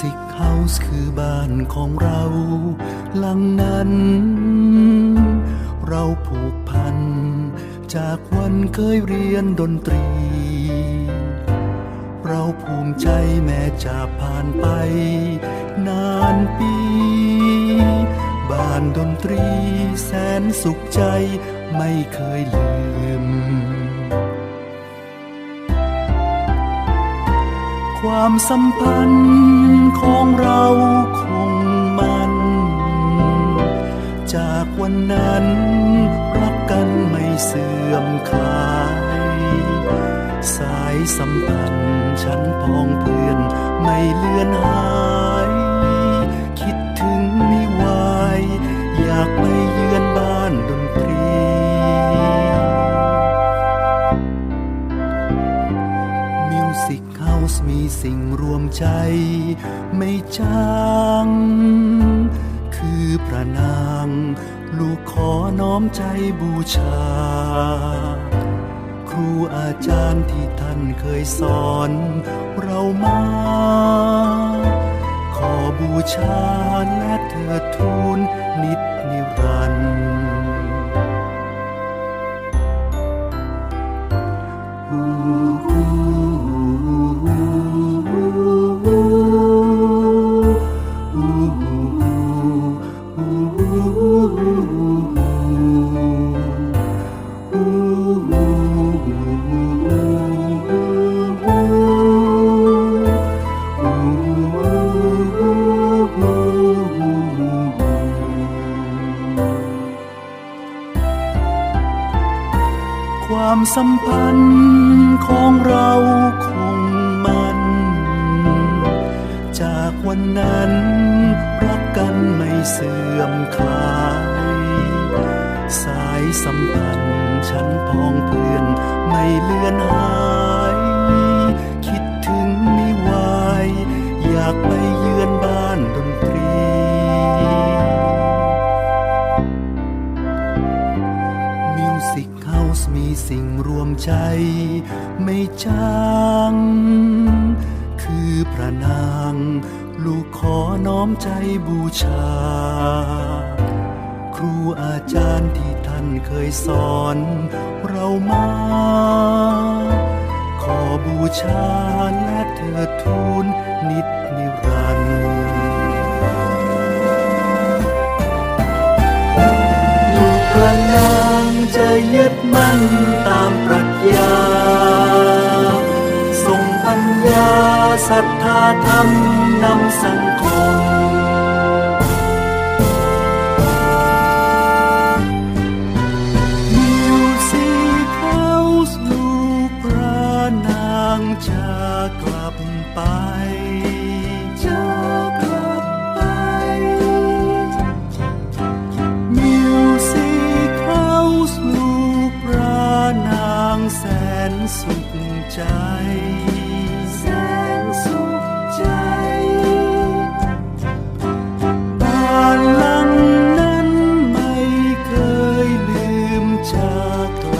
สิกเฮาส์คือบ้านของเรา หลังนั้น เราผูกพัน จากวันเคยเรียนดนตรี เราภูมิใจแม้จะผ่านไป นานปี บ้านดนตรีแสนสุขใจไม่เคยลืม ความสัมพันธ์ของเราคงมันจากวันนั้น รักกันไม่เสื่อมคลาย สายสัมพันธ์ฉันพองเพื่อนไม่เลือนหาย ใจไม่จางคือพระนาง ลูกขอน้อมใจบูชา ครูอาจารย์ที่ท่านเคยสอนเรามา ขอบูชาและเถิดทูลนิดนิรันดร์ ความสัมพันธ์ของเราคงมัน จากวันนั้นรักกันไม่เสื่อมคลาย สายสัมพันธ์ฉันพองเพื่อนไม่เลือนหาย คิดถึงไมิวายอยากไปยื ไม่จางคือพระนาง ลูกขอน้อมใจบูชา ครูอาจารย์ที่ท่านเคยสอน เรามา ขอบูชาและเถิดทูลนิดนิรันดร์พระนางจะยึดมั่นตามปรัชญา ศรัทธาธรรมนำสังคม มิวสิกเฮาส์ลูกพระนางจะกลับไป จะกลับไป มิวสิกเฮาส์ลูกพระนางแสนสุขใจ 家。